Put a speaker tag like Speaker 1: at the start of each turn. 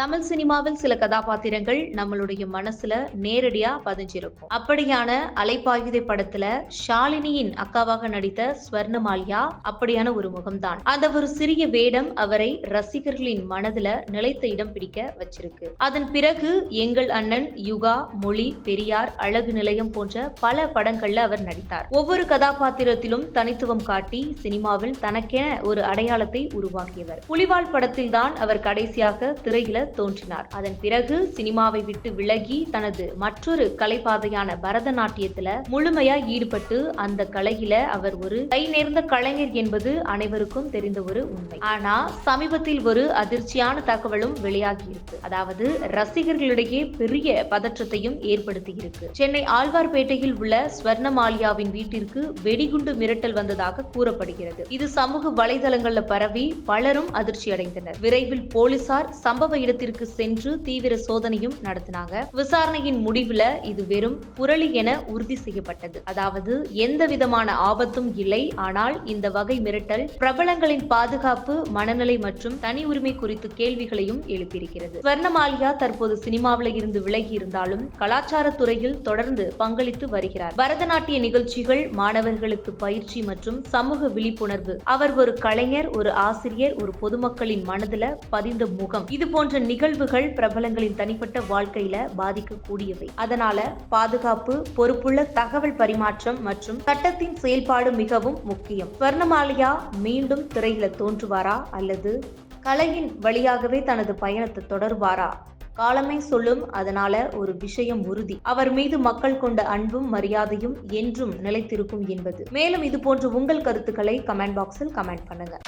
Speaker 1: தமிழ் சினிமாவில் சில கதாபாத்திரங்கள் நம்மளுடைய மனசுல நேரடியா பதிஞ்சிருக்கும். அப்படியான அலைப்பாயுதை படத்துல ஷாலினியின் அக்காவாக நடித்த ஸ்வர்ணமால்யா அப்படியான ஒரு முகம்தான். அந்த ஒரு சிறிய வேடம் அவரை ரசிகர்களின் மனதுல நிலைத்த இடம் பிடிக்க வச்சிருக்கு. அதன் பிறகு எங்கள் அண்ணன் யுகா மொழி பெரியார் அழகு நிலையம் போன்ற பல படங்கள்ல அவர் நடித்தார். ஒவ்வொரு கதாபாத்திரத்திலும் தனித்துவம் காட்டி சினிமாவில் தனக்கென ஒரு அடையாளத்தை உருவாக்கியவர். புலிவால் படத்தில் தான் அவர் கடைசியாக திரையில தோன்றினார். அதன் பிறகு சினிமாவை விட்டு விலகி தனது மற்றொரு கலைப்பாதையான பரதநாட்டியத்துல முழுமையா ஈடுபட்டு அந்த கலையில அவர் ஒரு கை நேர்ந்த கலைஞர் என்பது அனைவருக்கும் தெரிந்த ஒரு உண்மை. ஆனா சமீபத்தில் ஒரு அதிர்ச்சியான தகவலும் வெளியாகி இருக்கு. அதாவது ரசிகர்களிடையே பெரிய பதற்றத்தையும் ஏற்படுத்தி இருக்கு. சென்னை ஆழ்வார்பேட்டையில் உள்ள ஸ்வர்ணமாலியாவின் வீட்டிற்கு வெடிகுண்டு மிரட்டல் வந்ததாக கூறப்படுகிறது. இது சமூக வலைதளங்கள்ல பரவி பலரும் அதிர்ச்சி அடைந்தனர் விரைவில் போலீசார் சம்பவ இடத்தில் இடத்திற்கு சென்று தீவிர சோதனையும் நடத்தினாங்க. விசாரணையின் முடிவுல இது வெறும் புரளி என உறுதி செய்யப்பட்டது. அதாவது எந்த விதமான ஆபத்தும் இல்லை. ஆனால் இந்த வகை மிரட்டல் பிரபலங்களின் பாதுகாப்பு மனநிலை மற்றும் தனி உரிமை குறித்து கேள்விகளையும் எழுப்பியிருக்கிறது. ஸ்வர்ணமாலியா தற்போது சினிமாவில் இருந்து விலகி இருந்தாலும் கலாச்சார துறையில் தொடர்ந்து பங்களித்து வருகிறார். பரதநாட்டிய நிகழ்ச்சிகள் மாணவர்களுக்கு பயிற்சி மற்றும் சமூக விழிப்புணர்வு. அவர் ஒரு கலைஞர் ஒரு ஆசிரியர் ஒரு பொதுமக்களின் மனதுல பதிந்த முகம். இது போன்ற நிகழ்வுகள் பிரபலங்களின் தனிப்பட்ட வாழ்க்கையில பாதிக்கக்கூடியவை. அதனால பாதுகாப்பு பொறுப்புள்ள தகவல் பரிமாற்றம் மற்றும் சட்டத்தின் செயல்பாடு மிகவும் முக்கியம். ஸ்வர்ணமாலியா மீண்டும் திரையில தோன்றுவாரா அல்லது கலையின் வழியாகவே தனது பயணத்தை தொடர்வாரா? காலமே சொல்லும் அதனால ஒரு விஷயம் உறுதி. அவர் மீது மக்கள் கொண்ட அன்பும் மரியாதையும் என்றும் நிலைத்திருக்கும் என்பது. மேலும் இது போன்ற உங்கள் கருத்துக்களை கமெண்ட் பாக்ஸில் கமெண்ட் பண்ணுங்க.